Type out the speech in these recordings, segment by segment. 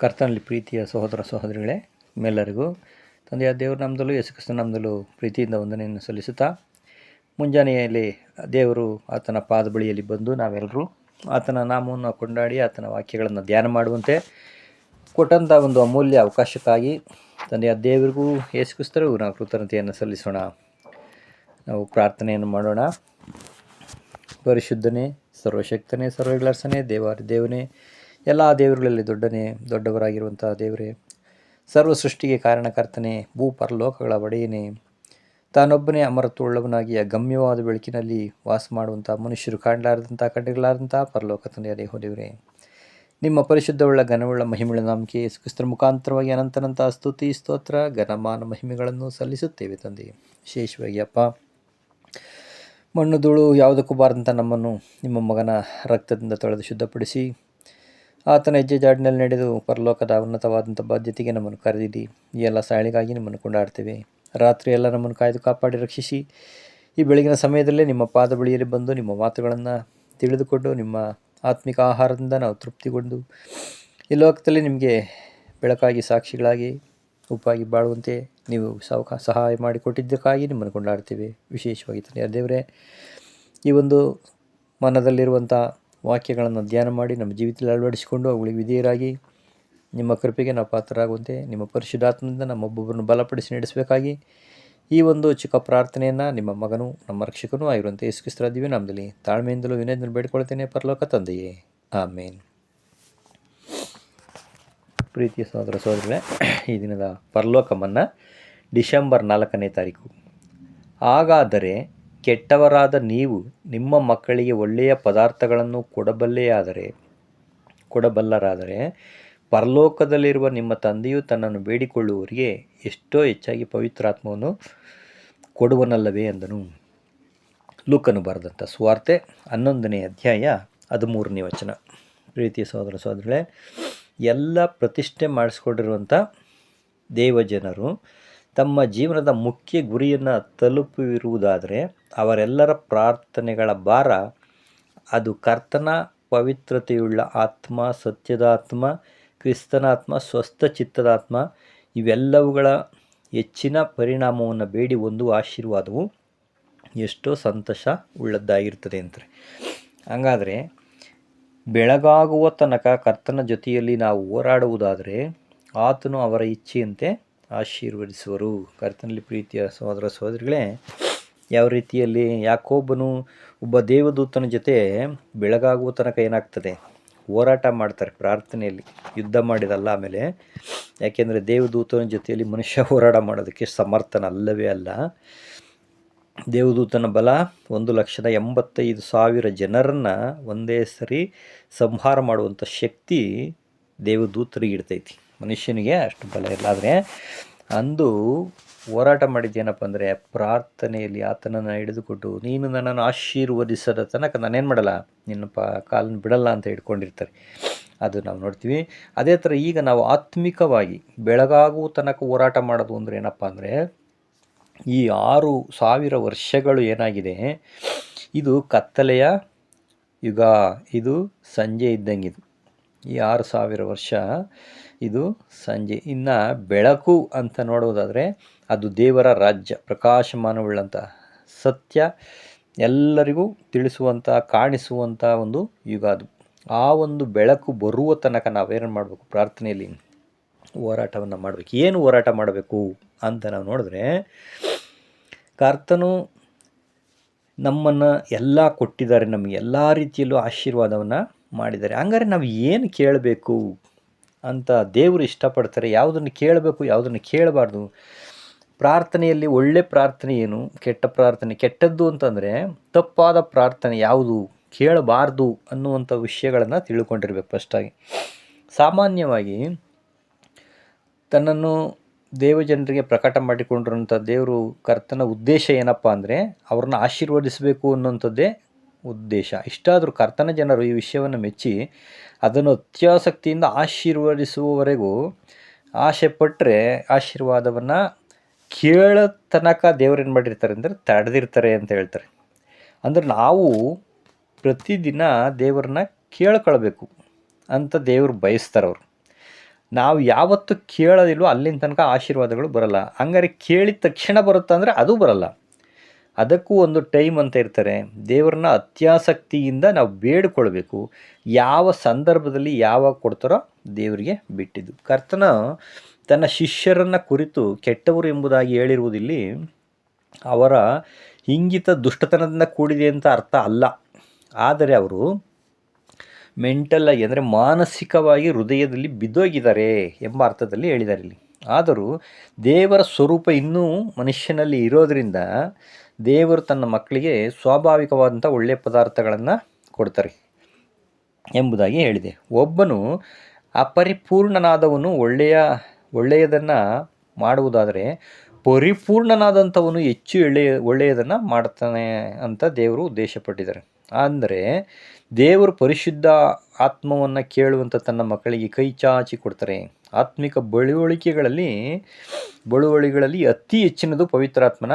ಕರ್ತನಲ್ಲಿ ಪ್ರೀತಿಯ ಸಹೋದರ ಸಹೋದರಿಗಳೇ ನಿಮ್ಮೆಲ್ಲರಿಗೂ ತಂದೆಯ ದೇವರು ನಮ್ಮದಲ್ಲೂ ಯೇಸು ನಮ್ಮದಲ್ಲೂ ಪ್ರೀತಿಯಿಂದ ವಂದನೆಯನ್ನು ಸಲ್ಲಿಸುತ್ತಾ, ಮುಂಜಾನೆಯಲ್ಲಿ ದೇವರು ಆತನ ಪಾದ ಬಳಿಯಲ್ಲಿ ಬಂದು ನಾವೆಲ್ಲರೂ ಆತನ ನಾಮವನ್ನು ಕೊಂಡಾಡಿ ಆತನ ವಾಕ್ಯಗಳನ್ನು ಧ್ಯಾನ ಮಾಡುವಂತೆ ಕೊಟ್ಟಂಥ ಒಂದು ಅಮೂಲ್ಯ ಅವಕಾಶಕ್ಕಾಗಿ ತಂದೆಯ ದೇವರಿಗೂ ಯೇಸು ಕ್ರಿಸ್ತರಿಗೂ ನಾವು ಕೃತಜ್ಞತೆಯನ್ನು ಸಲ್ಲಿಸೋಣ. ನಾವು ಪ್ರಾರ್ಥನೆಯನ್ನು ಮಾಡೋಣ. ಪರಿಶುದ್ಧನೇ, ಸರ್ವಶಕ್ತನೇ ಸರ್ವಗ್ಲಾಸನೇ ದೇವಾರಿ ದೇವನೇ ಎಲ್ಲ ದೇವರುಗಳಲ್ಲಿ ದೊಡ್ಡನೇ ದೊಡ್ಡವರಾಗಿರುವಂಥ ದೇವರೇ, ಸರ್ವ ಸೃಷ್ಟಿಗೆ ಕಾರಣಕರ್ತನೇ, ಭೂ ಪರಲೋಕಗಳ ಒಡೆಯನೇ. ತಾನೊಬ್ಬನೇ ಅಮರತ್ವವುಳ್ಳವನಾಗಿ ಅಗಮ್ಯವಾದ ಬೆಳಕಿನಲ್ಲಿ ವಾಸ ಮಾಡುವಂಥ ಮನುಷ್ಯರು ಕಾಣಲಾರದಂಥ ಕಂಡಿರಲಾರದಂಥ ಪರಲೋಕ ತಂದೆಯ ದೇವ ದೇವರೇ. ನಿಮ್ಮ ಪರಿಶುದ್ಧವುಳ್ಳ, ಘನವುಳ್ಳ ಮಹಿಮೆಗಳ ನಾಮಕ್ಕೆ ಕ್ರಿಸ್ತರ ಮುಖಾಂತರವಾಗಿ ಅನಂತನಂತ ಸ್ತುತಿ, ಸ್ತೋತ್ರ, ಘನಮಾನ ಮಹಿಮೆಗಳನ್ನು ಸಲ್ಲಿಸುತ್ತೇವೆ ತಂದೆ. ವಿಶೇಷವಾಗಿ ಅಪ್ಪ, ಮಣ್ಣು ಧೂಳು ಯಾವುದಕ್ಕೂ ಬಾರದಂಥ ನಮ್ಮನ್ನು ನಿಮ್ಮ ಮಗನ ರಕ್ತದಿಂದ ತೊಳೆದು ಶುದ್ಧಪಡಿಸಿ ಆತನ ಹೆಜ್ಜೆ ಜಾಡಿನಲ್ಲಿ ನಡೆದು ಪರಲೋಕದ ಉನ್ನತವಾದಂಥ ಬಾಧ್ಯತೆಗೆ ನಮ್ಮನ್ನು ಕರೆದಿದ್ದಿ ಈ ಎಲ್ಲ ಸಾಳಿಗಾಗಿ ನಿಮ್ಮನ್ನು ಕೊಂಡಾಡ್ತೇವೆ. ರಾತ್ರಿ ಎಲ್ಲ ನಮ್ಮನ್ನು ಕಾಯ್ದು ಕಾಪಾಡಿ ರಕ್ಷಿಸಿ. ಈ ಬೆಳಗಿನ ಸಮಯದಲ್ಲೇ ನಿಮ್ಮ ಪಾದ ಬಳಿಯಲ್ಲಿ ಬಂದು ನಿಮ್ಮ ಮಾತುಗಳನ್ನು ತಿಳಿದುಕೊಂಡು ನಿಮ್ಮ ಆತ್ಮಿಕ ಆಹಾರದಿಂದ ನಾವು ತೃಪ್ತಿಗೊಂಡು ಈ ಲೋಕದಲ್ಲಿ ನಿಮಗೆ ಬೆಳಕಾಗಿ ಸಾಕ್ಷಿಗಳಾಗಿ, ಉಪ್ಪಾಗಿ ಬಾಳುವಂತೆ ನೀವು ಸಾವಕ, ಸಹಾಯ ಮಾಡಿಕೊಟ್ಟಿದ್ದಕ್ಕಾಗಿ ನಿಮ್ಮನ್ನು ಕೊಂಡಾಡ್ತೇವೆ. ವಿಶೇಷವಾಗಿ ತಂದೆ ದೇವರೇ, ಈ ಒಂದು ಮನದಲ್ಲಿರುವಂಥ ವಾಕ್ಯಗಳನ್ನು ಧ್ಯಾನ ಮಾಡಿ ನಮ್ಮ ಜೀವಿತದಲ್ಲಿ ಅಳವಡಿಸಿಕೊಂಡು ಅವುಗಳಿಗೆ ವಿಧೇಯರಾಗಿ ನಿಮ್ಮ ಕೃಪೆಗೆ ನಾವು ಪಾತ್ರರಾಗುವಂತೆ, ನಿಮ್ಮ ಪರಿಶುದ್ಧಾತ್ಮದಿಂದ ನಮ್ಮೊಬ್ಬೊಬ್ಬರನ್ನು ಬಲಪಡಿಸಿ ನಡೆಸಬೇಕಾಗಿ ಈ ಒಂದು ಚಿಕ್ಕ ಪ್ರಾರ್ಥನೆಯನ್ನು ನಿಮ್ಮ ಮಗನು, ನಮ್ಮ ರಕ್ಷಕನೂ ಆಗಿರುವಂತೆ ಯೇಸುಕ್ರಿಸ್ತರ ದಿವ್ಯ ತಾಳ್ಮೆಯಿಂದಲೂ ವಿನಯದಿಂದ ಬೇಡಿಕೊಳ್ತೇನೆ ಪರಲೋಕ ತಂದೆಯೇ. ಆಮೇನ್. ಪ್ರೀತಿಯ ಸಹೋದರ ಸಹೋದರಿಗಳೇ, ಈ ದಿನದ ಪರಲೋಕಮನ್ನು ಡಿಸೆಂಬರ್ ನಾಲ್ಕನೇ ತಾರೀಕು. ಹಾಗಾದರೆ ಕೆಟ್ಟವರಾದ ನೀವು ನಿಮ್ಮ ಮಕ್ಕಳಿಗೆ ಒಳ್ಳೆಯ ಪದಾರ್ಥಗಳನ್ನು ಕೊಡಬಲ್ಲೆಯಾದರೆ, ಕೊಡಬಲ್ಲರಾದರೆ, ಪರಲೋಕದಲ್ಲಿರುವ ನಿಮ್ಮ ತಂದೆಯು ತನ್ನನ್ನು ಬೇಡಿಕೊಳ್ಳುವವರಿಗೆ ಎಷ್ಟೋ ಹೆಚ್ಚಾಗಿ ಪವಿತ್ರಾತ್ಮವನ್ನು ಕೊಡುವನಲ್ಲವೇ ಎಂದನು ಲೂಕನು ಬರೆದಂಥ ಸ್ವಾರ್ತೆ ಹನ್ನೊಂದನೇ ಅಧ್ಯಾಯ ಹದಿಮೂರನೇ ವಚನ. ಪ್ರೀತಿಯ ಸಹೋದರ ಸಹೋದರಳೆ ಎಲ್ಲ ಪ್ರತಿಷ್ಠೆ ಮಾಡಿಸ್ಕೊಂಡಿರುವಂಥ ದೇವಜನರು ತಮ್ಮ ಜೀವನದ ಮುಖ್ಯ ಗುರಿಯನ್ನು ತಲುಪಿರುವುದಾದರೆ ಅವರೆಲ್ಲರ ಪ್ರಾರ್ಥನೆಗಳ ಭಾರ ಅದು ಕರ್ತನ ಪವಿತ್ರತೆಯುಳ್ಳ ಆತ್ಮ ಸತ್ಯದ ಆತ್ಮ ಕ್ರಿಸ್ತನಾತ್ಮ, ಸ್ವಸ್ಥ ಚಿತ್ತದಾತ್ಮ ಇವೆಲ್ಲವುಗಳ ಹೆಚ್ಚಿನ ಪರಿಣಾಮವನ್ನು ಬೇಡಿ ಒಂದು ಆಶೀರ್ವಾದವು ಎಷ್ಟೋ ಸಂತೋಷ ಉಳ್ಳದ್ದಾಗಿರ್ತದೆ ಅಂತಾರೆ. ಹಾಗಾದರೆ ಬೆಳಗಾಗುವ ತನಕ ಕರ್ತನ ಜೊತೆಯಲ್ಲಿ ನಾವು ಹೋರಾಡುವುದಾದರೆ ಆತನು ಅವರ ಇಚ್ಛೆಯಂತೆ ಆಶೀರ್ವದಿಸುವರು. ಕರ್ತನಲ್ಲಿ ಪ್ರೀತಿಯ ಸಹೋದರ ಸಹೋದರಿಗಳೇ, ಯಾವ ರೀತಿಯಲ್ಲಿ ಯಾಕೊಬ್ಬನು ಒಬ್ಬ ದೇವದೂತನ ಜೊತೆ ಬೆಳಗಾಗುವ ತನಕ ಏನಾಗ್ತದೆ? ಹೋರಾಟ ಮಾಡ್ತಾರೆ ಪ್ರಾರ್ಥನೆಯಲ್ಲಿ. ಯುದ್ಧ ಮಾಡಿದಲ್ಲ ಆಮೇಲೆ. ಯಾಕೆಂದರೆ ದೇವದೂತನ ಜೊತೆಯಲ್ಲಿ ಮನುಷ್ಯ ಹೋರಾಟ ಮಾಡೋದಕ್ಕೆ ಸಮರ್ಥನ ಅಲ್ಲವೇ ಅಲ್ಲ. ದೇವದೂತನ ಬಲ ಒಂದು ಲಕ್ಷದ ಎಂಬತ್ತೈದು ಸಾವಿರ ಜನರನ್ನು ಒಂದೇ ಸರಿ ಸಂಹಾರ ಮಾಡುವಂಥ ಶಕ್ತಿ ದೇವದೂತರಿಗೆ ಇಡ್ತೈತಿ ಮನುಷ್ಯನಿಗೆ ಅಷ್ಟು ಬಲ ಇಲ್ಲ. ಆದರೆ ಅಂದು ಹೋರಾಟ ಮಾಡಿದ್ದೇನಪ್ಪ ಅಂದರೆ ಪ್ರಾರ್ಥನೆಯಲ್ಲಿ ಆತನನ್ನು ಹಿಡಿದುಕೊಟ್ಟು, ನೀನು ನನ್ನನ್ನು ಆಶೀರ್ವದಿಸದ ತನಕ ನಾನೇನು ಮಾಡಲ್ಲ? ನಿನ್ನ ಪ ಕಾಲನ್ನು ಬಿಡಲ್ಲ ಅಂತ ಹಿಡ್ಕೊಂಡಿರ್ತಾರೆ. ಅದು ನಾವು ನೋಡ್ತೀವಿ. ಅದೇ ಥರ ಈಗ ನಾವು ಆತ್ಮಿಕವಾಗಿ ಬೆಳಗಾಗುವ ತನಕ ಹೋರಾಟ ಮಾಡೋದು ಅಂದರೆ ಏನಪ್ಪ ಅಂದರೆ ಈ ಆರು ಸಾವಿರ ವರ್ಷಗಳು ಏನಾಗಿದೆ? ಇದು ಕತ್ತಲೆಯ ಯುಗ. ಇದು ಸಂಜೆ ಇದ್ದಂಗಿದು ಈ ಆರು ಸಾವಿರ ವರ್ಷ ಇದು ಸಂಜೆ. ಇನ್ನು ಬೆಳಕು ಅಂತ ನೋಡೋದಾದರೆ ಅದು ದೇವರ ರಾಜ್ಯ ಪ್ರಕಾಶಮಾನವುಳ್ಳಂಥ ಸತ್ಯ ಎಲ್ಲರಿಗೂ ತಿಳಿಸುವಂಥ ಕಾಣಿಸುವಂಥ ಒಂದು ಯುಗ ಅದು. ಆ ಒಂದು ಬೆಳಕು ಬರುವ ತನಕ ನಾವೇನು ಮಾಡಬೇಕು? ಪ್ರಾರ್ಥನೆಯಲ್ಲಿ ಹೋರಾಟವನ್ನು ಮಾಡಬೇಕು. ಏನು ಹೋರಾಟ ಮಾಡಬೇಕು ಅಂತ ನಾವು ನೋಡಿದ್ರೆ, ಕರ್ತನು ನಮ್ಮನ್ನು ಎಲ್ಲ ಕೊಟ್ಟಿದ್ದಾರೆ, ನಮಗೆ ಎಲ್ಲ ರೀತಿಯಲ್ಲೂ ಆಶೀರ್ವಾದವನ್ನು ಮಾಡಿದ್ದಾರೆ. ಹಂಗಾರೆ ನಾವು ಏನು ಕೇಳಬೇಕು ಅಂತ ದೇವರು ಇಷ್ಟಪಡ್ತಾರೆ. ಯಾವುದನ್ನು ಕೇಳಬೇಕು, ಯಾವುದನ್ನು ಕೇಳಬಾರ್ದು. ಪ್ರಾರ್ಥನೆಯಲ್ಲಿ ಒಳ್ಳೆ ಪ್ರಾರ್ಥನೆ ಏನು, ಕೆಟ್ಟ ಪ್ರಾರ್ಥನೆ, ಕೆಟ್ಟದ್ದು ಅಂತಂದರೆ ತಪ್ಪಾದ ಪ್ರಾರ್ಥನೆ ಯಾವುದು, ಕೇಳಬಾರ್ದು ಅನ್ನುವಂಥ ವಿಷಯಗಳನ್ನು ತಿಳ್ಕೊಂಡಿರ್ಬೇಕು ಫಸ್ಟಾಗಿ ಸಾಮಾನ್ಯವಾಗಿ ತನ್ನನ್ನು ದೇವಜನರಿಗೆ ಪ್ರಕಟ ಮಾಡಿಕೊಂಡಿರುವಂಥ ದೇವರು ಕರ್ತನ ಉದ್ದೇಶ ಏನಪ್ಪ ಅಂದರೆ ಅವ್ರನ್ನ ಆಶೀರ್ವದಿಸಬೇಕು ಅನ್ನುವಂಥದ್ದೇ ಉದ್ದೇಶ. ಇಷ್ಟಾದರೂ ಕರ್ತನ ಜನರು ಈ ವಿಷಯವನ್ನು ಮೆಚ್ಚಿ ಅದನ್ನು ಅತ್ಯಾಸಕ್ತಿಯಿಂದ ಆಶೀರ್ವದಿಸುವವರೆಗೂ ಆಸೆ ಪಟ್ಟರೆ ಆಶೀರ್ವಾದವನ್ನು ಕೇಳೋ ತನಕ ದೇವ್ರು ಏನು ಮಾಡಿರ್ತಾರೆ ಅಂದರೆ ತಡೆದಿರ್ತಾರೆ ಅಂತ ಹೇಳ್ತಾರೆ. ಅಂದ್ರೆ ನಾವು ಪ್ರತಿದಿನ ದೇವರನ್ನ ಕೇಳ್ಕೊಳ್ಬೇಕು ಅಂತ ದೇವರು ಅವರು. ನಾವು ಯಾವತ್ತು ಕೇಳೋದಿಲ್ವೋ ಅಲ್ಲಿನ ತನಕ ಆಶೀರ್ವಾದಗಳು ಬರಲ್ಲ. ಹಂಗಾರೆ ಕೇಳಿದ ತಕ್ಷಣ ಬರುತ್ತಾ ಅಂದರೆ ಅದು ಬರಲ್ಲ. ಅದಕ್ಕೂ ಒಂದು ಟೈಮ್ ಅಂತ ಇರ್ತಾರೆ. ದೇವರನ್ನ ಅತ್ಯಾಸಕ್ತಿಯಿಂದ ನಾವು ಬೇಡ್ಕೊಳ್ಬೇಕು. ಯಾವ ಸಂದರ್ಭದಲ್ಲಿ ಯಾವಾಗ ಕೊಡ್ತಾರೋ ದೇವರಿಗೆ ಬಿಟ್ಟಿದ್ದು. ಕರ್ತನ ತನ್ನ ಶಿಷ್ಯರನ್ನು ಕುರಿತು ಕೆಟ್ಟವರು ಎಂಬುದಾಗಿ ಹೇಳಿರುವುದಿಲ್ಲಿ ಅವರ ಇಂಗಿತ ದುಷ್ಟತನದಿಂದ ಕೂಡಿದೆ ಅಂತ ಅರ್ಥ ಅಲ್ಲ. ಆದರೆ ಅವರು ಮೆಂಟಲಾಗಿ ಅಂದರೆ ಮಾನಸಿಕವಾಗಿ ಹೃದಯದಲ್ಲಿ ಬಿದ್ದೋಗಿದ್ದಾರೆ ಎಂಬ ಅರ್ಥದಲ್ಲಿ ಹೇಳಿದ್ದಾರೆ ಇಲ್ಲಿ. ಆದರೂ ದೇವರ ಸ್ವರೂಪ ಇನ್ನೂ ಮನುಷ್ಯನಲ್ಲಿ ಇರೋದರಿಂದ ದೇವರು ತನ್ನ ಮಕ್ಕಳಿಗೆ ಸ್ವಾಭಾವಿಕವಾದಂಥ ಒಳ್ಳೆಯ ಪದಾರ್ಥಗಳನ್ನು ಕೊಡ್ತಾರೆ ಎಂಬುದಾಗಿ ಹೇಳಿದೆ. ಒಬ್ಬನು ಅಪರಿಪೂರ್ಣನಾದವನು ಒಳ್ಳೆಯ, ಒಳ್ಳೆಯದನ್ನು ಮಾಡುವುದಾದರೆ ಪರಿಪೂರ್ಣನಾದಂಥವನು ಹೆಚ್ಚು ಎಳೆಯ ಒಳ್ಳೆಯದನ್ನು ಮಾಡ್ತಾನೆ ಅಂತ ದೇವರು ಉದ್ದೇಶಪಟ್ಟಿದ್ದಾರೆ. ಅಂದರೆ ದೇವರು ಪರಿಶುದ್ಧ ಆತ್ಮವನ್ನು ಕೇಳುವಂಥ ತನ್ನ ಮಕ್ಕಳಿಗೆ ಕೈ ಚಾಚಿ ಕೊಡ್ತಾರೆ. ಆತ್ಮಿಕ ಬಳುವಳಿಕೆಗಳಲ್ಲಿ ಬಳುವಳಿಗಳಲ್ಲಿ ಅತಿ ಹೆಚ್ಚಿನದು ಪವಿತ್ರಾತ್ಮನ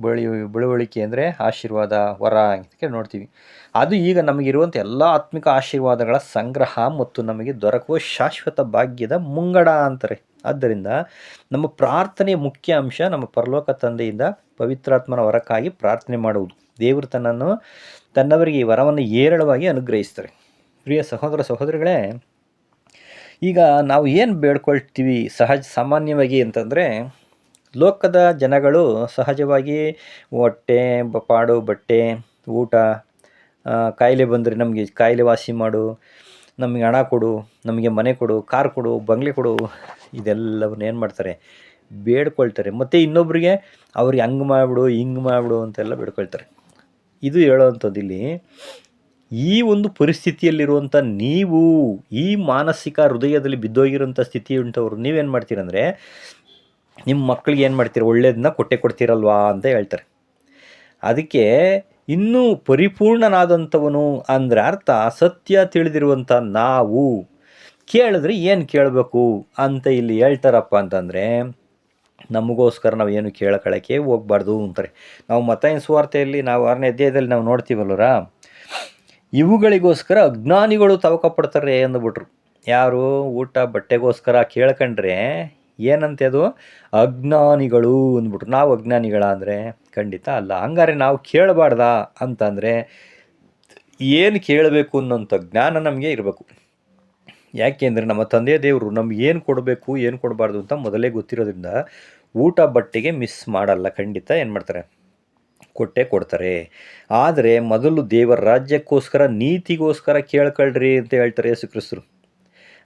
ಬಳಿ ಬಳುವಳಿಕೆ ಅಂದರೆ ಆಶೀರ್ವಾದ, ವರ ಅಂತ ನೋಡ್ತೀವಿ. ಅದು ಈಗ ನಮಗಿರುವಂಥ ಎಲ್ಲ ಆತ್ಮಿಕ ಆಶೀರ್ವಾದಗಳ ಸಂಗ್ರಹ ಮತ್ತು ನಮಗೆ ದೊರಕುವ ಶಾಶ್ವತ ಭಾಗ್ಯದ ಮುಂಗಡ ಅಂತಾರೆ. ಆದ್ದರಿಂದ ನಮ್ಮ ಪ್ರಾರ್ಥನೆಯ ಮುಖ್ಯ ಅಂಶ ನಮ್ಮ ಪರಲೋಕ ತಂದೆಯಿಂದ ಪವಿತ್ರಾತ್ಮನ ವರಕ್ಕಾಗಿ ಪ್ರಾರ್ಥನೆ ಮಾಡುವುದು. ದೇವರು ತನ್ನನ್ನು, ತನ್ನವರಿಗೆ ಈ ವರವನ್ನು ಏರಳವಾಗಿ ಅನುಗ್ರಹಿಸ್ತಾರೆ. ಪ್ರಿಯ ಸಹೋದರ ಸಹೋದರಿಗಳೇ ಈಗ ನಾವು ಏನು ಬೇಡ್ಕೊಳ್ತೀವಿ? ಸಹಜ, ಸಾಮಾನ್ಯವಾಗಿ ಅಂತಂದರೆ ಲೋಕದ ಜನಗಳು ಸಹಜವಾಗಿ ಹೊಟ್ಟೆ ಪಾಡು, ಬಟ್ಟೆ, ಊಟ ಕಾಯಿಲೆ ಬಂದರೆ ನಮಗೆ ಕಾಯಿಲೆ ವಾಸಿ ಮಾಡು, ನಮಗೆ ಹಣ ಕೊಡು, ನಮಗೆ ಮನೆ ಕೊಡು, ಕಾರ್ ಕೊಡು, ಬಂಗ್ಲೆ ಕೊಡು, ಇದೆಲ್ಲವನ್ನು ಏನು ಮಾಡ್ತಾರೆ? ಬೇಡ್ಕೊಳ್ತಾರೆ. ಮತ್ತು ಇನ್ನೊಬ್ಬರಿಗೆ ಅವ್ರಿಗೆ ಹಂಗೆ ಮಾಡಿಬಿಡು, ಹಿಂಗೆ ಮಾಡಿಬಿಡು ಅಂತೆಲ್ಲ ಬೇಡ್ಕೊಳ್ತಾರೆ. ಇದು ಹೇಳೋವಂಥದ್ದು ಇಲ್ಲಿ. ಈ ಒಂದು ಪರಿಸ್ಥಿತಿಯಲ್ಲಿರುವಂಥ ನೀವು ಈ ಮಾನಸಿಕ ಹೃದಯದಲ್ಲಿ ಬಿದ್ದೋಗಿರುವಂಥ ಸ್ಥಿತಿ ಉಂಟವರು, ನೀವೇನು ಮಾಡ್ತೀರಂದರೆ ನಿಮ್ಮ ಮಕ್ಕಳಿಗೆ ಏನು ಮಾಡ್ತೀರ ಒಳ್ಳೇದನ್ನ ಕೊಟ್ಟೆ ಕೊಡ್ತೀರಲ್ವಾ ಅಂತ ಹೇಳ್ತಾರೆ. ಅದಕ್ಕೆ ಇನ್ನೂ ಪರಿಪೂರ್ಣನಾದಂಥವನು ಅಂದರೆ ಅರ್ಥ ಸತ್ಯ ತಿಳಿದಿರುವಂಥ ನಾವು. ಕೇಳಿದ್ರೆ ಏನು ಕೇಳಬೇಕು ಅಂತ ಇಲ್ಲಿ ಹೇಳ್ತಾರಪ್ಪ ಅಂತಂದರೆ, ನಮಗೋಸ್ಕರ ನಾವು ಏನು ಕೇಳಕಳಕ್ಕೆ ಹೋಗ್ಬಾರ್ದು ಅಂತಾರೆ. ನಾವು ಮತ ಸುವಾರ್ತೆಯಲ್ಲಿ, ನಾವು ಆರನೇ ಅಧ್ಯಾಯದಲ್ಲಿ ನಾವು ನೋಡ್ತೀವಲ್ಲರ? ಇವುಗಳಿಗೋಸ್ಕರ ಅಜ್ಞಾನಿಗಳು ತವಕ ಪಡ್ತಾರೆ ಅಂದ್ಬಿಟ್ರು. ಯಾರು? ಊಟ ಬಟ್ಟೆಗೋಸ್ಕರ ಕೇಳ್ಕಂಡ್ರೆ ಏನಂತೆ ಅದು? ಅಜ್ಞಾನಿಗಳು ಅಂದ್ಬಿಟ್ರು. ನಾವು ಅಜ್ಞಾನಿಗಳ ಅಂದರೆ ಖಂಡಿತ ಅಲ್ಲ. ಹಂಗಾರೆ ನಾವು ಕೇಳಬಾರ್ದ ಅಂತಂದರೆ ಏನು ಕೇಳಬೇಕು ಅನ್ನೋಂಥ ಜ್ಞಾನ ನಮಗೆ ಇರಬೇಕು. ಯಾಕೆಂದರೆ ನಮ್ಮ ತಂದೆ ದೇವರು ನಮ್ಗೆ ಏನು ಕೊಡಬೇಕು, ಏನು ಕೊಡಬಾರ್ದು ಅಂತ ಮೊದಲೇ ಗೊತ್ತಿರೋದ್ರಿಂದ ಊಟ ಬಟ್ಟೆಗೆ ಮಿಸ್ ಮಾಡಲ್ಲ. ಖಂಡಿತ ಏನು ಮಾಡ್ತಾರೆ? ಕೊಟ್ಟೆ ಕೊಡ್ತಾರೆ. ಆದರೆ ಮೊದಲು ದೇವರ ರಾಜ್ಯಕ್ಕೋಸ್ಕರ, ನೀತಿಗೋಸ್ಕರ ಕೇಳ್ಕೊಳ್ರಿ ಅಂತ ಹೇಳ್ತಾರೆ ಯೇಸು ಕ್ರಿಸ್ತರು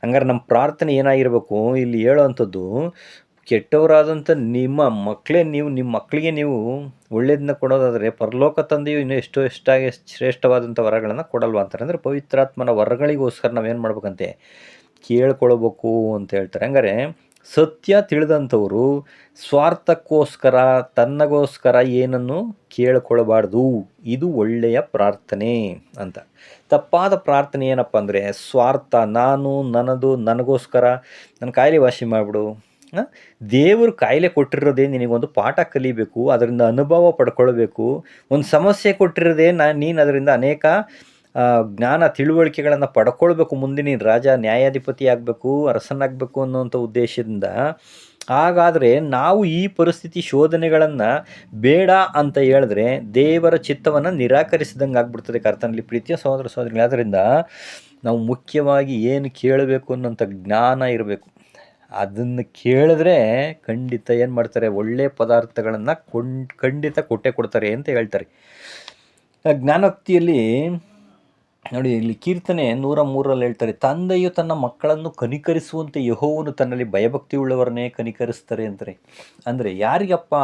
ಹಂಗಾರೆ ನಮ್ಮ ಪ್ರಾರ್ಥನೆ ಏನಾಗಿರಬೇಕು? ಇಲ್ಲಿ ಹೇಳೋವಂಥದ್ದು, ಕೆಟ್ಟವರಾದಂಥ ನಿಮ್ಮ ಮಕ್ಕಳೇ ನೀವು, ನಿಮ್ಮ ಮಕ್ಕಳಿಗೆ ನೀವು ಒಳ್ಳೇದನ್ನ ಕೊಡೋದಾದರೆ ಪರಲೋಕ ತಂದೆಯು ಇನ್ನೂ ಎಷ್ಟೋ ಎಷ್ಟಾಗಿ ಶ್ರೇಷ್ಠವಾದಂಥ ವರಗಳನ್ನು ಕೊಡಲ್ವ ಅಂತಾರೆ. ಅಂದರೆ ಪವಿತ್ರಾತ್ಮನ ವರಗಳಿಗೋಸ್ಕರ ನಾವೇನು ಮಾಡ್ಬೇಕಂತೆ? ಕೇಳ್ಕೊಳ್ಬೇಕು ಅಂತ ಹೇಳ್ತಾರೆ. ಹಂಗಾರೆ ಸತ್ಯ ತಿಳಿದಂಥವರು ಸ್ವಾರ್ಥಕ್ಕೋಸ್ಕರ ತನ್ನಗೋಸ್ಕರ ಏನನ್ನು ಕೇಳಿಕೊಳ್ಳಬಾರ್ದು ಇದು ಒಳ್ಳೆಯ ಪ್ರಾರ್ಥನೆ ಅಂತ. ತಪ್ಪಾದ ಪ್ರಾರ್ಥನೆ ಏನಪ್ಪ ಅಂದರೆ ಸ್ವಾರ್ಥ, ನಾನು, ನನ್ನದು, ನನಗೋಸ್ಕರ. ನನ್ನ ಕಾಯಿಲೆ ವಾಸಿ ಮಾಡಿಬಿಡು. ದೇವರು ಕಾಯಿಲೆ ಕೊಟ್ಟಿರೋದೇ ನಿನಗೊಂದು ಪಾಠ ಕಲಿಬೇಕು, ಅದರಿಂದ ಅನುಭವ ಪಡ್ಕೊಳ್ಬೇಕು. ಒಂದು ಸಮಸ್ಯೆ ಕೊಟ್ಟಿರೋದೇ ನಾನು ನೀನು ಅದರಿಂದ ಅನೇಕ ಜ್ಞಾನ ತಿಳುವಳಿಕೆಗಳನ್ನು ಪಡ್ಕೊಳ್ಬೇಕು, ಮುಂದಿನ ರಾಜ ನ್ಯಾಯಾಧಿಪತಿ ಆಗಬೇಕು, ಅರಸನಾಗಬೇಕು ಅನ್ನುವಂಥ ಉದ್ದೇಶದಿಂದ. ಹಾಗಾದರೆ ನಾವು ಈ ಪರಿಸ್ಥಿತಿ ಶೋಧನೆಗಳನ್ನು ಬೇಡ ಅಂತ ಹೇಳಿದ್ರೆ ದೇವರ ಚಿತ್ತವನ್ನು ನಿರಾಕರಿಸಿದಂಗೆ ಆಗ್ಬಿಡ್ತದೆ ಕರ್ತನಲ್ಲಿ ಪ್ರೀತಿಯ ಸಹೋದರ ಸಹೋದರಿ ಆದ್ದರಿಂದ ನಾವು ಮುಖ್ಯವಾಗಿ ಏನು ಕೇಳಬೇಕು ಅನ್ನೋಂಥ ಜ್ಞಾನ ಇರಬೇಕು. ಅದನ್ನು ಕೇಳಿದ್ರೆ ಖಂಡಿತ ಏನು ಮಾಡ್ತಾರೆ ಒಳ್ಳೆಯ ಪದಾರ್ಥಗಳನ್ನು ಕೊಂಡ್, ಖಂಡಿತ ಕೊಟ್ಟೆ ಕೊಡ್ತಾರೆ ಅಂತ ಹೇಳ್ತಾರೆ. ಜ್ಞಾನೋಕ್ತಿಯಲ್ಲಿ ನೋಡಿ, ಇಲ್ಲಿ ಕೀರ್ತನೆ ನೂರ ಮೂರರಲ್ಲಿ ಹೇಳ್ತಾರೆ, ತಂದೆಯು ತನ್ನ ಮಕ್ಕಳನ್ನು ಕನಿಕರಿಸುವಂತೆ ಯಹೋವನು ತನ್ನಲ್ಲಿ ಭಯಭಕ್ತಿ ಉಳ್ಳವರನ್ನೇ ಕನಿಕರಿಸ್ತಾರೆ ಅಂತಾರೆ. ಅಂದರೆ ಯಾರಿಗಪ್ಪ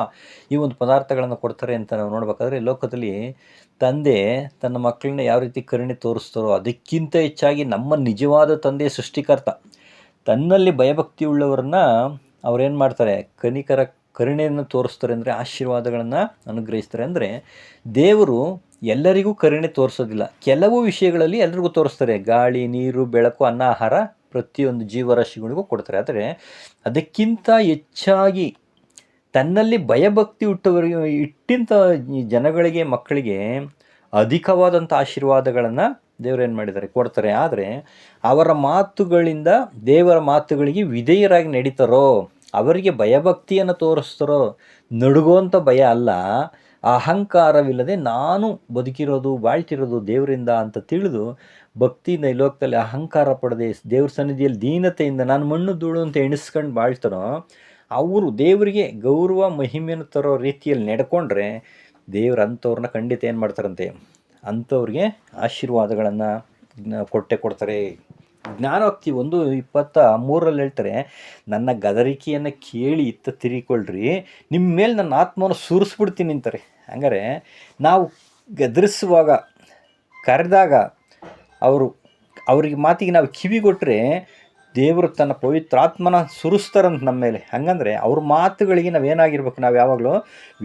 ಈ ಒಂದು ಪದಾರ್ಥಗಳನ್ನು ಕೊಡ್ತಾರೆ ಅಂತ ನಾವು ನೋಡ್ಬೇಕಾದ್ರೆ, ಲೋಕದಲ್ಲಿ ತಂದೆ ತನ್ನ ಮಕ್ಕಳನ್ನ ಯಾವ ರೀತಿ ಕರುಣೆ ತೋರಿಸ್ತಾರೋ ಅದಕ್ಕಿಂತ ಹೆಚ್ಚಾಗಿ ನಮ್ಮ ನಿಜವಾದ ತಂದೆ ಸೃಷ್ಟಿಕರ್ತ. ತನ್ನಲ್ಲಿ ಭಯಭಕ್ತಿ ಉಳ್ಳವರನ್ನ ಅವ್ರೇನು ಮಾಡ್ತಾರೆ, ಕನಿಕರ ಕರುಣೆಯನ್ನು ತೋರಿಸ್ತಾರೆ ಅಂದರೆ, ಆಶೀರ್ವಾದಗಳನ್ನು ಅನುಗ್ರಹಿಸ್ತಾರೆ ಅಂದರೆ, ದೇವರು ಎಲ್ಲರಿಗೂ ಕರುಣೆ ತೋರಿಸೋದಿಲ್ಲ. ಕೆಲವು ವಿಷಯಗಳಲ್ಲಿ ಎಲ್ರಿಗೂ ತೋರಿಸ್ತಾರೆ. ಗಾಳಿ, ನೀರು, ಬೆಳಕು, ಅನ್ನ, ಆಹಾರ ಪ್ರತಿಯೊಂದು ಜೀವರಾಶಿಗಳಿಗೂ ಕೊಡ್ತಾರೆ. ಆದರೆ ಅದಕ್ಕಿಂತ ಹೆಚ್ಚಾಗಿ ತನ್ನಲ್ಲಿ ಭಯಭಕ್ತಿ ಹುಟ್ಟವರಿಗೆ ಇಟ್ಟಿಂಥ ಜನಗಳಿಗೆ, ಮಕ್ಕಳಿಗೆ ಅಧಿಕವಾದಂಥ ಆಶೀರ್ವಾದಗಳನ್ನು ದೇವರೇನು ಮಾಡಿದ್ದಾರೆ? ಕೊಡ್ತಾರೆ. ಆದರೆ ಅವರ ಮಾತುಗಳಿಂದ ದೇವರ ಮಾತುಗಳಿಗೆ ವಿಧೇಯರಾಗಿ ನಡೀತಾರೋ, ಅವರಿಗೆ ಭಯಭಕ್ತಿಯನ್ನು ತೋರಿಸ್ತಾರೋ, ನಡುಗುವಂಥ ಭಯ ಅಲ್ಲ. ಅಹಂಕಾರವಿಲ್ಲದೆ ನಾನು ಬದುಕಿರೋದು, ಬಾಳ್ತಿರೋದು ದೇವರಿಂದ ಅಂತ ತಿಳಿದು ಭಕ್ತಿಯಿಂದ ಈ ಲೋಕದಲ್ಲಿ ಅಹಂಕಾರ ಪಡದೆ ದೇವ್ರ ಸನ್ನಿಧಿಯಲ್ಲಿ ದೀನತೆಯಿಂದ ನಾನು ಮಣ್ಣು ಧೂಳು ಅಂತ ಎಣಿಸ್ಕೊಂಡು ಬಾಳ್ತಾರೋ ಅವರು ದೇವರಿಗೆ ಗೌರವ, ಮಹಿಮೆಯನ್ನು ತರೋ ರೀತಿಯಲ್ಲಿ ನಡ್ಕೊಂಡ್ರೆ ದೇವ್ರು ಅಂಥವ್ರನ್ನ ಖಂಡಿತ ಏನು ಮಾಡ್ತಾರಂತೆ? ಅಂಥವ್ರಿಗೆ ಆಶೀರ್ವಾದಗಳನ್ನು ಕೊಟ್ಟೆ ಕೊಡ್ತಾರೆ. ಜ್ಞಾನೋಕ್ತಿ ಒಂದು ಇಪ್ಪತ್ತ ಮೂರರಲ್ಲಿ ಹೇಳ್ತಾರೆ, ನನ್ನ ಗದರಿಕೆಯನ್ನು ಕೇಳಿ ಇತ್ತ ತಿರಿಕೊಳ್ಳ್ರಿ ನಿಮ್ಮ ಮೇಲೆ ನನ್ನ ಆತ್ಮವನ್ನು ಸುರಿಸ್ಬಿಡ್ತೀನಿ ಅಂತಾರೆ. ಹಂಗಾರೆ ನಾವು ಗದರಿಸುವಾಗ, ಕರೆದಾಗ ಅವರು, ಅವ್ರಿಗೆ ಮಾತಿಗೆ ನಾವು ಕಿವಿ ಕೊಟ್ಟರೆ ದೇವರು ತನ್ನ ಪವಿತ್ರಾತ್ಮನ ಸುರಿಸ್ತಾರಂತ ನಮ್ಮ ಮೇಲೆ. ಹಂಗಂದರೆ ಅವ್ರ ಮಾತುಗಳಿಗೆ ನಾವು ಏನಾಗಿರ್ಬೇಕು? ನಾವು ಯಾವಾಗಲೂ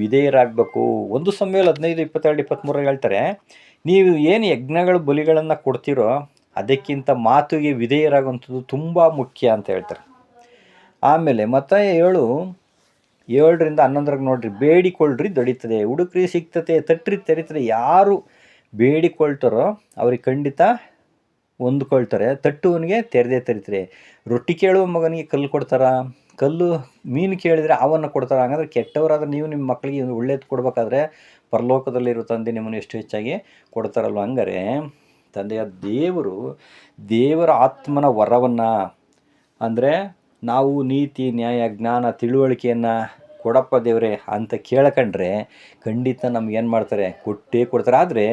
ವಿಧೇಯರಾಗಬೇಕು. ಒಂದು ಸಮಯದಲ್ಲಿ ಹದಿನೈದು, ಇಪ್ಪತ್ತೆರಡು ಇಪ್ಪತ್ತ್ಮೂರಲ್ಲಿ ಹೇಳ್ತಾರೆ, ನೀವು ಏನು ಯಜ್ಞಗಳು, ಬಲಿಗಳನ್ನು ಕೊಡ್ತೀರೋ ಅದಕ್ಕಿಂತ ಮಾತುಗೆ ವಿಧೇಯರಾಗುವಂಥದ್ದು ತುಂಬ ಮುಖ್ಯ ಅಂತ ಹೇಳ್ತಾರೆ. ಆಮೇಲೆ ಮತ್ತೆ ಏಳು, ಏಳರಿಂದ ಹನ್ನೊಂದರಾಗ ನೋಡ್ರಿ ಬೇಡಿಕೊಳ್ಳ್ರಿ ದೊಡೀತದೆ, ಹುಡುಕ್ರಿ ಸಿಗ್ತತೆ ತಟ್ರಿ ತೆರೀತದೆ, ಯಾರು ಬೇಡಿಕೊಳ್ತಾರೋ ಅವ್ರಿಗೆ ಖಂಡಿತ ಹೊಂದ್ಕೊಳ್ತಾರೆ. ತಟ್ಟುವನಿಗೆ ತೆರೆದೇ ತೆರಿತಾರೆ. ರೊಟ್ಟಿ ಕೇಳುವ ಮಗನಿಗೆ ಕಲ್ಲು ಕೊಡ್ತಾರ? ಕಲ್ಲು, ಮೀನು ಕೇಳಿದರೆ ಅವನ್ನು ಕೊಡ್ತಾರೆ? ಹಂಗಂದ್ರೆ ಕೆಟ್ಟವರಾದ್ರೆ ನೀವು ನಿಮ್ಮ ಮಕ್ಕಳಿಗೆ ಒಳ್ಳೇದು ಕೊಡಬೇಕಾದ್ರೆ ಪರಲೋಕದಲ್ಲಿರೋ ತಂದೆ ನಿಮ್ಮನ್ನು ಎಷ್ಟು ಹೆಚ್ಚಾಗಿ ಕೊಡ್ತಾರಲ್ವ ಹಂಗಾರೆ ತಂದೆಯ ದೇವರು ದೇವರ ಆತ್ಮನ ವರವನ್ನು, ಅಂದರೆ ನಾವು ನೀತಿ, ನ್ಯಾಯ, ಜ್ಞಾನ, ತಿಳುವಳಿಕೆಯನ್ನು ಕೊಡಪ್ಪ ದೇವರೇ ಅಂತ ಕೇಳ್ಕೊಂಡ್ರೆ ಖಂಡಿತ ನಮ್ಗೆ ಏನು ಮಾಡ್ತಾರೆ? ಕೊಟ್ಟೇ ಕೊಡ್ತಾರೆ. ಆದರೆ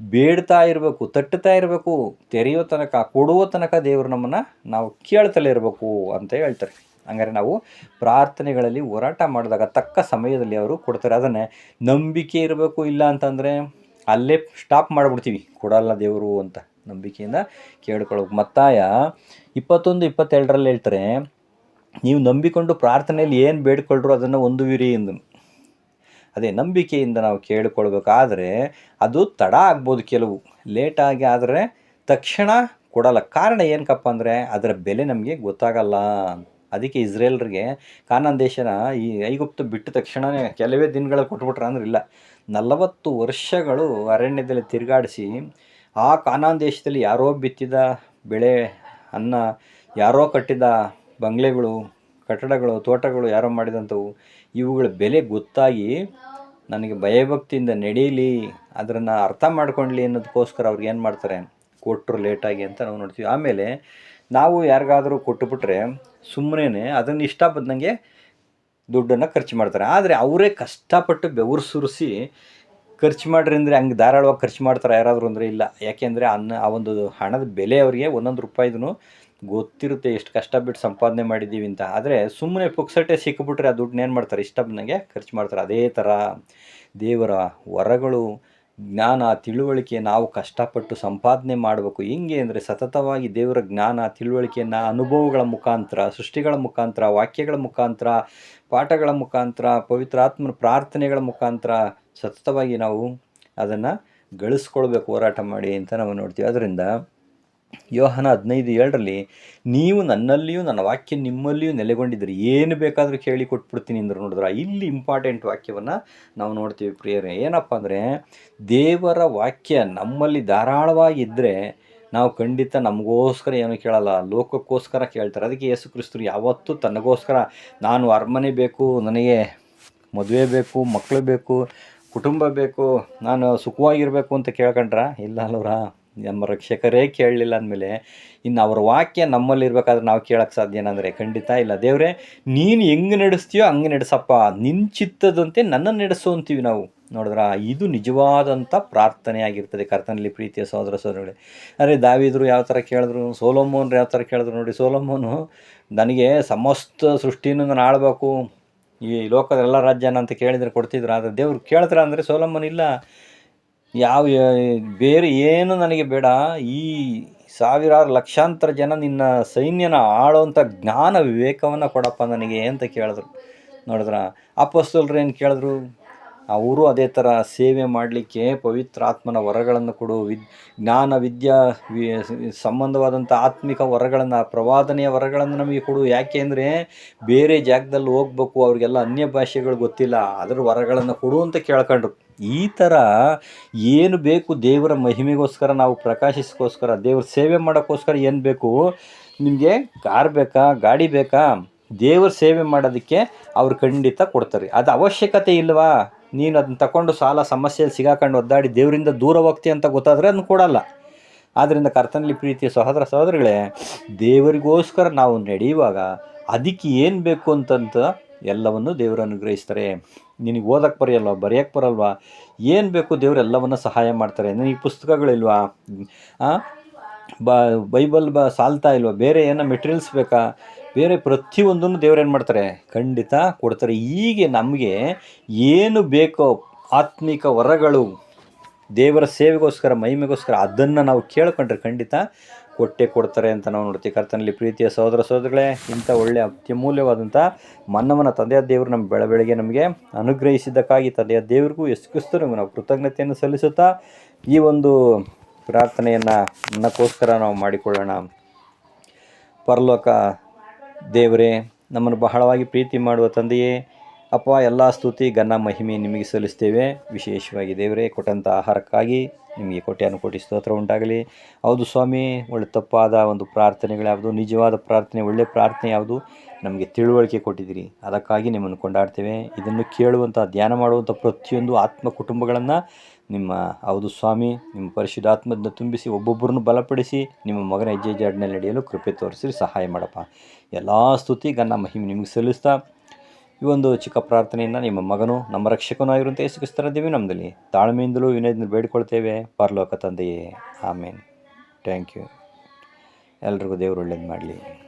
ಬೇಡ್ತಾ ಇರಬೇಕು, ತಟ್ಟುತ್ತಾ ಇರಬೇಕು, ತೆರೆಯೋ ತನಕ, ಕೊಡುವ ತನಕ ದೇವರು ನಮ್ಮನ್ನು ನಾವು ಕೇಳ್ತಲೇ ಇರಬೇಕು ಅಂತ ಹೇಳ್ತಾರೆ. ಹಂಗಾರೆ ನಾವು ಪ್ರಾರ್ಥನೆಗಳಲ್ಲಿ ಹೋರಾಟ ಮಾಡಿದಾಗ ತಕ್ಕ ಸಮಯದಲ್ಲಿ ಅವರು ಕೊಡ್ತಾರೆ. ಅದನ್ನೇ ನಂಬಿಕೆ ಇರಬೇಕು ಇಲ್ಲ ಅಂತಂದರೆ ಅಲ್ಲೇ ಸ್ಟಾಪ್ ಮಾಡಿಬಿಡ್ತೀವಿ. ಕೊಡಲ್ಲ ದೇವರು ಅಂತ ನಂಬಿಕೆಯಿಂದ ಕೇಳ್ಕೊಳ್ಬೇಕು ಮತ್ತಾಯ ಇಪ್ಪತ್ತೊಂದು, ಇಪ್ಪತ್ತೆರಡರಲ್ಲಿ ಹೇಳ್ತಾರೆ, ನೀವು ನಂಬಿಕೊಂಡು ಪ್ರಾರ್ಥನೆಯಲ್ಲಿ ಏನು ಬೇಡ್ಕೊಳ್ರು ಅದನ್ನು ಒಂದು ವಿರಿಯಿಂದ ಅದೇ ನಂಬಿಕೆಯಿಂದ ನಾವು ಕೇಳಿಕೊಳ್ಬೇಕಾದ್ರೆ ಅದು ತಡ ಆಗ್ಬೋದು ಕೆಲವು. ಲೇಟಾಗಿ ಆದರೆ ತಕ್ಷಣ ಕೊಡಲ್ಲ. ಕಾರಣ ಏನಕ್ಕಪ್ಪ ಅಂದರೆ ಅದರ ಬೆಲೆ ನಮಗೆ ಗೊತ್ತಾಗಲ್ಲ. ಅದಕ್ಕೆ ಇಸ್ರೇಲ್ರಿಗೆ, ಕಾನಾನ್ ದೇಶನ ಈ ಐಗುಪ್ತ ಬಿಟ್ಟ ತಕ್ಷಣವೇ ಕೆಲವೇ ದಿನಗಳಲ್ಲಿ ಕೊಟ್ಬಿಟ್ರೆ ಅಂದ್ರೆ ಇಲ್ಲ. ನಲವತ್ತು ವರ್ಷಗಳು ಅರಣ್ಯದಲ್ಲಿ ತಿರುಗಾಡಿಸಿ, ಆ ಕಾನಾನ್ ದೇಶದಲ್ಲಿ ಯಾರೋ ಬಿತ್ತಿದ ಬೆಳೆ, ಅನ್ನ ಯಾರೋ ಕಟ್ಟಿದ ಬಂಗ್ಲೆಗಳು, ಕಟ್ಟಡಗಳು, ತೋಟಗಳು ಯಾರೋ ಮಾಡಿದಂಥವು, ಇವುಗಳ ಬೆಲೆ ಗೊತ್ತಾಗಿ ನನಗೆ ಭಯಭಕ್ತಿಯಿಂದ ನಡೀಲಿ ಅದನ್ನು ಅರ್ಥ ಮಾಡ್ಕೊಳ್ಳಿ ಅನ್ನೋದಕ್ಕೋಸ್ಕರ ಅವ್ರಿಗೆ ಏನು ಮಾಡ್ತಾರೆ ಕೊಟ್ಟರು ಲೇಟಾಗಿ ಅಂತ ನಾವು ನೋಡ್ತೀವಿ. ಆಮೇಲೆ ನಾವು ಯಾರಿಗಾದರೂ ಕೊಟ್ಟುಬಿಟ್ರೆ ಸುಮ್ಮನೆ ಅದನ್ನು ಇಷ್ಟ ಬಂದಂಗೆ ದುಡ್ಡನ್ನು ಖರ್ಚು ಮಾಡ್ತಾರೆ. ಆದರೆ ಅವರೇ ಕಷ್ಟಪಟ್ಟು ಬೆವರು ಸುರಿಸಿ ಖರ್ಚು ಮಾಡ್ರಿ ಅಂದರೆ ಹಂಗೆ ಧಾರಾಳವಾಗಿ ಖರ್ಚು ಮಾಡ್ತಾರೆ ಯಾರಾದರೂ ಅಂದರೆ ಇಲ್ಲ. ಯಾಕೆಂದರೆ ಅನ್ನ, ಆ ಒಂದು ಹಣದ ಬೆಲೆ ಅವರಿಗೆ ಒಂದೊಂದು ರೂಪಾಯಿದೂ ಗೊತ್ತಿರುತ್ತೆ ಎಷ್ಟು ಕಷ್ಟ ಬಿಟ್ಟು ಸಂಪಾದನೆ ಮಾಡಿದ್ದೀವಿ ಅಂತ. ಆದರೆ ಸುಮ್ಮನೆ ಪುಕ್ಸಟ್ಟೆ ಸಿಕ್ಕಿಬಿಟ್ರೆ ಆ ದುಡ್ಡನ್ನ ಏನು ಮಾಡ್ತಾರೆ? ಇಷ್ಟ ಬಂದಂಗೆ ಖರ್ಚು ಮಾಡ್ತಾರೆ. ಅದೇ ಥರ ದೇವರ ವರಗಳು ಜ್ಞಾನ, ತಿಳುವಳಿಕೆ ನಾವು ಕಷ್ಟಪಟ್ಟು ಸಂಪಾದನೆ ಮಾಡಬೇಕು. ಹೆಂಗೆ ಅಂದರೆ ಸತತವಾಗಿ ದೇವರ ಜ್ಞಾನ, ತಿಳುವಳಿಕೆಯನ್ನು ಅನುಭವಗಳ ಮುಖಾಂತರ, ಸೃಷ್ಟಿಗಳ ಮುಖಾಂತರ, ವಾಕ್ಯಗಳ ಮುಖಾಂತರ, ಪಾಠಗಳ ಮುಖಾಂತರ, ಪವಿತ್ರಾತ್ಮನ ಪ್ರಾರ್ಥನೆಗಳ ಮುಖಾಂತರ ಸತತವಾಗಿ ನಾವು ಅದನ್ನು ಗಳಿಸ್ಕೊಳ್ಬೇಕು, ಹೋರಾಟ ಮಾಡಿ ಅಂತ ನಾವು ನೋಡ್ತೀವಿ. ಅದರಿಂದ ಯೋಹನ ಹದಿನೈದು ಏಳರಲ್ಲಿ, ನೀವು ನನ್ನಲ್ಲಿಯೂ ನನ್ನ ವಾಕ್ಯ ನಿಮ್ಮಲ್ಲಿಯೂ ನೆಲೆಗೊಂಡಿದ್ದರೆ. ಏನು ಬೇಕಾದರೂ ಕೇಳಿ ಕೊಟ್ಬಿಡ್ತೀನಿ ಅಂದ್ರೆ ನೋಡಿದ್ರೆ, ಇಲ್ಲಿ ಇಂಪಾರ್ಟೆಂಟ್ ವಾಕ್ಯವನ್ನು ನಾವು ನೋಡ್ತೀವಿ ಪ್ರಿಯರೇ. ಏನಪ್ಪ ಅಂದರೆ, ದೇವರ ವಾಕ್ಯ ನಮ್ಮಲ್ಲಿ ಧಾರಾಳವಾಗಿದ್ದರೆ ನಾವು ಖಂಡಿತ ನಮಗೋಸ್ಕರ ಏನು ಕೇಳಲ್ಲ, ಲೋಕಕ್ಕೋಸ್ಕರ ಕೇಳ್ತಾರೆ. ಅದಕ್ಕೆ ಯೇಸು ಕ್ರಿಸ್ತರು ಯಾವತ್ತೂ ತನಗೋಸ್ಕರ, ನಾನು ಅರಮನೆ ಬೇಕು, ನನಗೆ ಮದುವೆ ಬೇಕು, ಮಕ್ಕಳು ಬೇಕು, ಕುಟುಂಬ ಬೇಕು, ನಾನು ಸುಖವಾಗಿರಬೇಕು ಅಂತ ಕೇಳ್ಕೊಂಡ್ರ? ಇಲ್ಲ ಅಲ್ವರ? ನಮ್ಮ ರಕ್ಷಕರೇ ಕೇಳಲಿಲ್ಲ ಅಂದಮೇಲೆ, ಇನ್ನು ಅವ್ರ ವಾಕ್ಯ ನಮ್ಮಲ್ಲಿ ಇರಬೇಕಾದ್ರೆ ನಾವು ಕೇಳೋಕ್ಕೆ ಸಾಧ್ಯ ಏನಂದರೆ, ಖಂಡಿತ ಇಲ್ಲ. ದೇವರೇ, ನೀನು ಹೆಂಗೆ ನಡೆಸ್ತೀಯೋ ಹಂಗೆ ನಡೆಸಪ್ಪ. ನಿನ್ನ ಚಿತ್ತದಂತೆ ನನ್ನನ್ನು ನಡೆಸು ಅಂತೀವಿ ನಾವು. ನೋಡಿದ್ರ, ಇದು ನಿಜವಾದಂಥ ಪ್ರಾರ್ಥನೆ ಆಗಿರ್ತದೆ ಕರ್ತನಲ್ಲಿ ಪ್ರೀತಿಯ ಸಹೋದರ ಸಹೋದರಗಳೇ. ಅರೆ, ದಾವಿದ್ರು ಯಾವ ಥರ ಕೇಳಿದ್ರು, ಸೋಲೋಮೋನ್ರು ಯಾವ ಥರ ಕೇಳಿದ್ರು ನೋಡಿ, ಸೋಲೋಮೋನು ನನಗೆ ಸಮಸ್ತ ಸೃಷ್ಟಿಯನ್ನು ನಾನು ಆಳ್ಬೇಕು. ಈ ಲೋಕದ ಎಲ್ಲ ರಾಜ್ಯನ ಅಂತ ಕೇಳಿದರೆ ಕೊಡ್ತಿದ್ರು, ಆದರೆ ದೇವ್ರು ಕೇಳ್ತಾರೆ ಅಂದರೆ ಇಲ್ಲ. ಯಾವ ಬೇರೆ ಏನು ನನಗೆ ಬೇಡ. ಈ ಸಾವಿರಾರು ಲಕ್ಷಾಂತರ ಜನ ನಿನ್ನ ಸೈನ್ಯನ ಆಳೋವಂಥ ಜ್ಞಾನ ವಿವೇಕವನ್ನು ಕೊಡಪ್ಪ ನನಗೆ ಅಂತ ಕೇಳಿದ್ರು. ನೋಡಿದ್ರ? ಅಪೊಸ್ತಲರು ಏನು ಕೇಳಿದ್ರು? ಅವರು ಅದೇ ಥರ ಸೇವೆ ಮಾಡಲಿಕ್ಕೆ ಪವಿತ್ರಾತ್ಮನ ವರಗಳನ್ನು ಕೊಡು. ವಿದ್ ಜ್ಞಾನ, ವಿದ್ಯಾ, ವಿ- ಸಂಬಂಧವಾದಂಥ ಆತ್ಮಿಕ ವರಗಳನ್ನು, ಪ್ರವಾದನೆಯ ವರಗಳನ್ನು ನಮಗೆ ಕೊಡು. ಯಾಕೆ ಅಂದರೆ ಬೇರೆ ಜಾಗದಲ್ಲಿ ಹೋಗ್ಬೇಕು, ಅವರಿಗೆಲ್ಲ ಅನ್ಯ ಭಾಷೆಗಳು ಗೊತ್ತಿಲ್ಲ, ಅದರ ವರಗಳನ್ನು ಕೊಡು ಅಂತ ಕೇಳ್ಕೊಂಡ್ರು. ಈ ಥರ ಏನು ಬೇಕು ದೇವರ ಮಹಿಮೆಗೋಸ್ಕರ, ನಾವು ಪ್ರಕಾಶಿಸ್ಕೋಸ್ಕರ ದೇವ್ರ ಸೇವೆ ಮಾಡೋಕ್ಕೋಸ್ಕರ ಏನು ಬೇಕು? ನಿಮಗೆ ಕಾರ್ ಬೇಕಾ, ಗಾಡಿ ಬೇಕಾ? ದೇವ್ರ ಸೇವೆ ಮಾಡೋದಕ್ಕೆ ಅವ್ರು ಖಂಡಿತ ಕೊಡ್ತಾರೆ. ಅದು ಅವಶ್ಯಕತೆ ಇಲ್ವಾ? ನೀನು ಅದನ್ನ ತಗೊಂಡು ಸಾಲ ಸಮಸ್ಯೆಯಲ್ಲಿ ಸಿಗಾಕೊಂಡು ಒದ್ದಾಡಿ ದೇವರಿಂದ ದೂರ ಹೋಗ್ತಿ ಅಂತ ಗೊತ್ತಾದರೆ ಅದನ್ನು ಕೊಡಲ್ಲ. ಆದ್ದರಿಂದ ಕರ್ತನಲ್ಲಿ ಪ್ರೀತಿಯ ಸಹೋದರ ಸಹೋದರಿಗಳೇ, ದೇವರಿಗೋಸ್ಕರ ನಾವು ನಡೆಯುವಾಗ ಅದಕ್ಕೆ ಏನು ಬೇಕು ಅಂತಂತ ಎಲ್ಲವನ್ನು ದೇವರು ಅನುಗ್ರಹಿಸ್ತಾರೆ. ನಿನಗೆ ಓದಕ್ಕೆ ಬರೆಯಲ್ವಾ ಬರೆಯೋಕ್ಕೆ ಬರಲ್ವಾ, ಏನು ಬೇಕು ದೇವರು ಎಲ್ಲವನ್ನು ಸಹಾಯ ಮಾಡ್ತಾರೆ. ನಿನಗೆ ಪುಸ್ತಕಗಳಿಲ್ವಾ? ಬ, ಬೈಬಲ್ ಬ, ಸಾಲ್ತಾ ಇಲ್ವಾ, ಬೇರೆ ಏನೋ ಮೆಟೀರಿಯಲ್ಸ್ ಬೇಕಾ? ಬೇರೆ ಪ್ರತಿಯೊಂದನ್ನು ದೇವ್ರು ಏನು ಮಾಡ್ತಾರೆ? ಖಂಡಿತ ಕೊಡ್ತಾರೆ. ಹೀಗೆ ನಮಗೆ ಏನು ಬೇಕೋ ಆತ್ಮಿಕ ವರಗಳು, ದೇವರ ಸೇವೆಗೋಸ್ಕರ, ಮಹಿಮೆಗೋಸ್ಕರ ಅದನ್ನು ನಾವು ಕೇಳ್ಕೊಂಡ್ರೆ ಖಂಡಿತ ಕೊಟ್ಟೆ ಕೊಡ್ತಾರೆ ಅಂತ ನಾವು ನೋಡ್ತೀವಿ. ಕರ್ತನಲ್ಲಿ ಪ್ರೀತಿಯ ಸಹೋದರ ಸಹೋದರಗಳೇ, ಇಂಥ ಒಳ್ಳೆಯ ಅತ್ಯಮೂಲ್ಯವಾದಂಥ ಮನ್ನವನ ತಂದೆಯ ದೇವರು ನಮ್ಮ ಬೆಳ ಬೆಳಗ್ಗೆ ನಮಗೆ ಅನುಗ್ರಹಿಸಿದ್ದಕ್ಕಾಗಿ ತಂದೆಯ ದೇವರಿಗೂ ಎಷ್ಟು ನಮಗೆ ನಾವು ಕೃತಜ್ಞತೆಯನ್ನು ಸಲ್ಲಿಸುತ್ತಾ ಈ ಒಂದು ಪ್ರಾರ್ಥನೆಯನ್ನು ನನ್ನಕ್ಕೋಸ್ಕರ ನಾವು ಮಾಡಿಕೊಳ್ಳೋಣ. ಪರಲೋಕ ದೇವರೇ, ನಮ್ಮನ್ನು ಬಹಳವಾಗಿ ಪ್ರೀತಿ ಮಾಡುವ ತಂದೆಯೇ, ಅಪ್ಪ, ಎಲ್ಲ ಸ್ತುತಿ, ಘನ, ಮಹಿಮೆ ನಿಮಗೆ ಸಲ್ಲಿಸ್ತೇವೆ ವಿಶೇಷವಾಗಿ ದೇವರೇ, ಕೊಟ್ಟಂಥ ಆಹಾರಕ್ಕಾಗಿ ನಿಮಗೆ ಕೊಟ್ಟೆ ಕೋಟಿ ಸ್ತೋತ್ರ ಉಂಟಾಗಲಿ. ಹೌದು ಸ್ವಾಮಿ, ಒಳ್ಳೆ ತಪ್ಪಾದ ಒಂದು ಪ್ರಾರ್ಥನೆಗಳು ಯಾವುದು ನಿಜವಾದ ಪ್ರಾರ್ಥನೆ, ಒಳ್ಳೆ ಪ್ರಾರ್ಥನೆ ಯಾವುದು, ನಮಗೆ ತಿಳುವಳಿಕೆ ಕೊಟ್ಟಿದ್ದೀರಿ. ಅದಕ್ಕಾಗಿ ನಿಮ್ಮನ್ನು ಕೊಂಡಾಡ್ತೇವೆ. ಇದನ್ನು ಕೇಳುವಂಥ, ಧ್ಯಾನ ಮಾಡುವಂಥ ಪ್ರತಿಯೊಂದು ಆತ್ಮ ಕುಟುಂಬಗಳನ್ನು ನಿಮ್ಮ, ಹೌದು ಸ್ವಾಮಿ, ನಿಮ್ಮ ಪರಿಶುದ್ಧಾತ್ಮದನ್ನು ತುಂಬಿಸಿ ಒಬ್ಬೊಬ್ಬರನ್ನು ಬಲಪಡಿಸಿ ನಿಮ್ಮ ಮಗನ ಹೆಜ್ಜೆ ಜಾಡಿನಲ್ಲಿ ನಡೆಯಲು ಕೃಪೆ ತೋರಿಸಿ ಸಹಾಯ ಮಾಡಪ್ಪ. ಎಲ್ಲ ಸ್ತುತಿ ಗನ್ನ ಮಹಿಮೆ ನಿಮಗೆ ಸಲ್ಲಿಸ್ತಾ, ಈ ಒಂದು ಚಿಕ್ಕ ಪ್ರಾರ್ಥನೆಯಿಂದ ನಿಮ್ಮ ಮಗನು, ನಮ್ಮ ರಕ್ಷಕನೂ ಆಗಿರುವಂತೆ ಯೇಸು ಕ್ರಿಸ್ತನ ದೇವಿ ನಮ್ಮದಲ್ಲಿ ತಾಳ್ಮೆಯಿಂದಲೂ ವಿನಯದಿಂದ ಬೇಡಿಕೊಳ್ತೇವೆ. ಪರಲೋಕ ತಂದೆಯೇ, ಆಮೇನ್. Thank you. ಎಲ್ರಿಗೂ ದೇವರು ಒಳ್ಳೇದು ಮಾಡಲಿ.